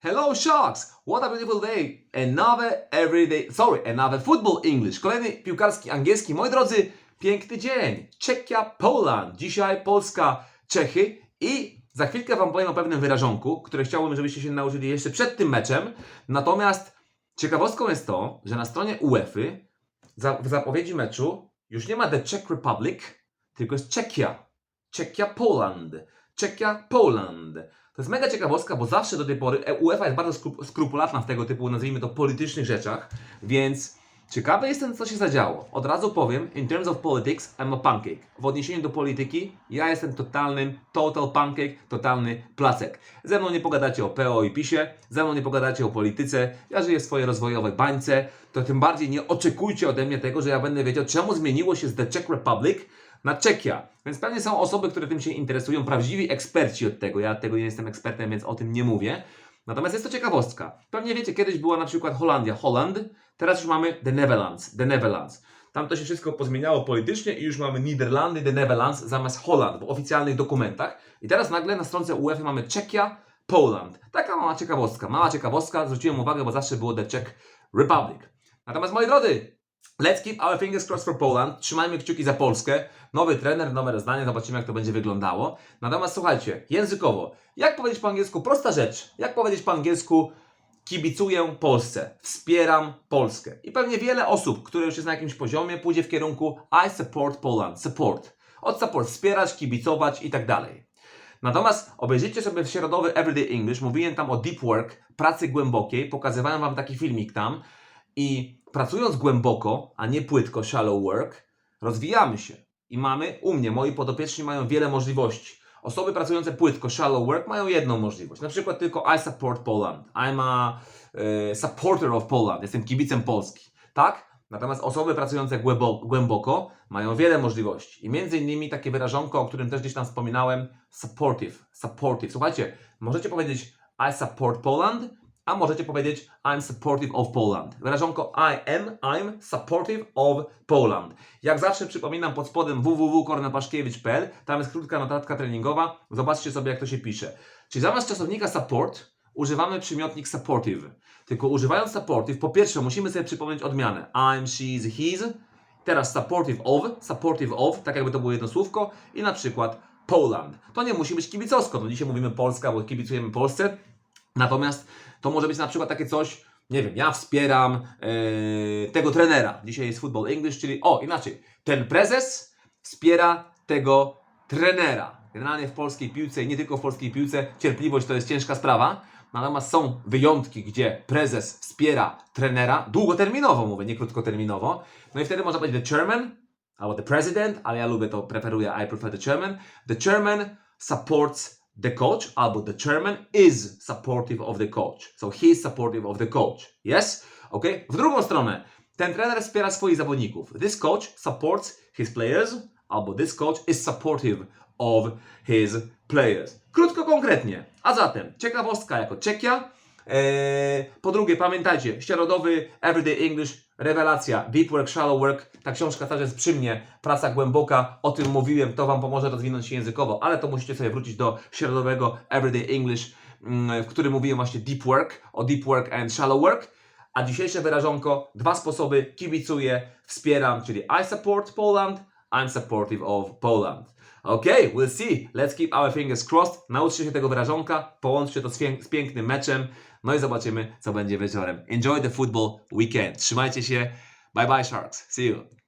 Hello Sharks! What a beautiful day! Another everyday, sorry, another football English. Kolejny piłkarski angielski. Moi drodzy, piękny dzień. Czechia, Poland. Dzisiaj Polska, Czechy i za chwilkę Wam powiem o pewnym wyrażonku, które chciałbym, żebyście się nauczyli jeszcze przed tym meczem. Natomiast ciekawostką jest to, że na stronie UEFA w zapowiedzi meczu już nie ma The Czech Republic, tylko jest Czechia. Czechia, Poland. Czechia, Poland. To jest mega ciekawostka, bo zawsze do tej pory e, UEFA jest bardzo skrup- skrupulatna w tego typu, nazwijmy to, politycznych rzeczach, więc ciekawy jestem, co się zadziało. Od razu powiem, in terms of politics, I'm a pancake. W odniesieniu do polityki, ja jestem totalnym, total pancake, totalny placek. Ze mną nie pogadacie o PO i PiSie, ze mną nie pogadacie o polityce, ja żyję w swojej rozwojowej bańce, to tym bardziej nie oczekujcie ode mnie tego, że ja będę wiedział, czemu zmieniło się z The Czech Republic na Czechia. Więc pewnie są osoby, które tym się interesują, prawdziwi eksperci od tego. Ja tego nie jestem ekspertem, więc o tym nie mówię. Natomiast jest to ciekawostka. Pewnie wiecie, kiedyś była na przykład Holandia, Holland, teraz już mamy The Netherlands, The Netherlands. Tam to się wszystko pozmieniało politycznie i już mamy Niderlandy, The Netherlands zamiast Holland w oficjalnych dokumentach. I teraz nagle na stronce UEFA mamy Czechia, Poland. Taka mała ciekawostka. Mała ciekawostka, zwróciłem uwagę, bo zawsze było The Czech Republic. Natomiast moi drodzy, Let's keep our fingers crossed for Poland. Trzymajmy kciuki za Polskę. Nowy trener, nowe rozdanie, zobaczymy jak to będzie wyglądało. Natomiast słuchajcie, językowo. Jak powiedzieć po angielsku? Prosta rzecz. Jak powiedzieć po angielsku? Kibicuję Polsce, wspieram Polskę. I pewnie wiele osób, które już jest na jakimś poziomie, pójdzie w kierunku I support Poland. Support. Od support, wspierać, kibicować i tak dalej. Natomiast obejrzyjcie sobie środowy Everyday English. Mówiłem tam o deep work, pracy głębokiej. Pokazywałem Wam taki filmik tam. I pracując głęboko, a nie płytko, shallow work, rozwijamy się. I mamy, u mnie, moi podopieczni mają wiele możliwości. Osoby pracujące płytko, shallow work, mają jedną możliwość. Na przykład tylko I support Poland. I'm a e, supporter of Poland. Jestem kibicem Polski. Tak? Natomiast osoby pracujące głęboko, głęboko mają wiele możliwości. I między innymi takie wyrażonko, o którym też gdzieś tam wspominałem, supportive. Supportive. Słuchajcie, możecie powiedzieć I support Poland, a możecie powiedzieć I'm supportive of Poland. Wyrażonko I am, I'm supportive of Poland. Jak zawsze przypominam pod spodem www.kornapaszkiewicz.pl, tam jest krótka notatka treningowa, zobaczcie sobie jak to się pisze. Czyli zamiast czasownika support używamy przymiotnik supportive. Tylko używając supportive, po pierwsze musimy sobie przypomnieć odmianę I'm, she's, he's. Teraz supportive of, supportive of, tak jakby to było jedno słówko i na przykład Poland. To nie musi być kibicowsko, no dzisiaj mówimy Polska, bo kibicujemy Polsce, Natomiast to może być na przykład takie coś, nie wiem, ja wspieram e, tego trenera. Dzisiaj jest Football English, czyli o, inaczej, ten prezes wspiera tego trenera. Generalnie w polskiej piłce i nie tylko w polskiej piłce cierpliwość to jest ciężka sprawa. Natomiast są wyjątki, gdzie prezes wspiera trenera, długoterminowo mówię, nie krótkoterminowo. No i wtedy można powiedzieć the chairman albo the president, ale ja lubię to, preferuję, I prefer the chairman. The chairman supports the coach, albo the chairman is supportive of the coach. So he is supportive of the coach. Yes? Ok? W drugą stronę, ten trener wspiera swoich zawodników. This coach supports his players, albo this coach is supportive of his players. Krótko, konkretnie. A zatem, ciekawostka jako Czechia. Eee, po drugie, pamiętajcie, środowy Everyday English, rewelacja, Deep Work, Shallow Work. Ta książka też jest przy mnie, praca głęboka, o tym mówiłem, to Wam pomoże rozwinąć się językowo, ale to musicie sobie wrócić do środowego Everyday English, mm, w którym mówiłem właśnie Deep Work, o Deep Work and Shallow Work. A dzisiejsze wyrażonko, dwa sposoby, kibicuję, wspieram, czyli I support Poland, I'm supportive of Poland. Okay, we'll see. Let's keep our fingers crossed. Nauczcie się tego wyrażonka, połączcie to z, z pięknym meczem, no i zobaczymy, co będzie wieczorem. Enjoy the football weekend. Trzymajcie się. Bye bye, Sharks. See you.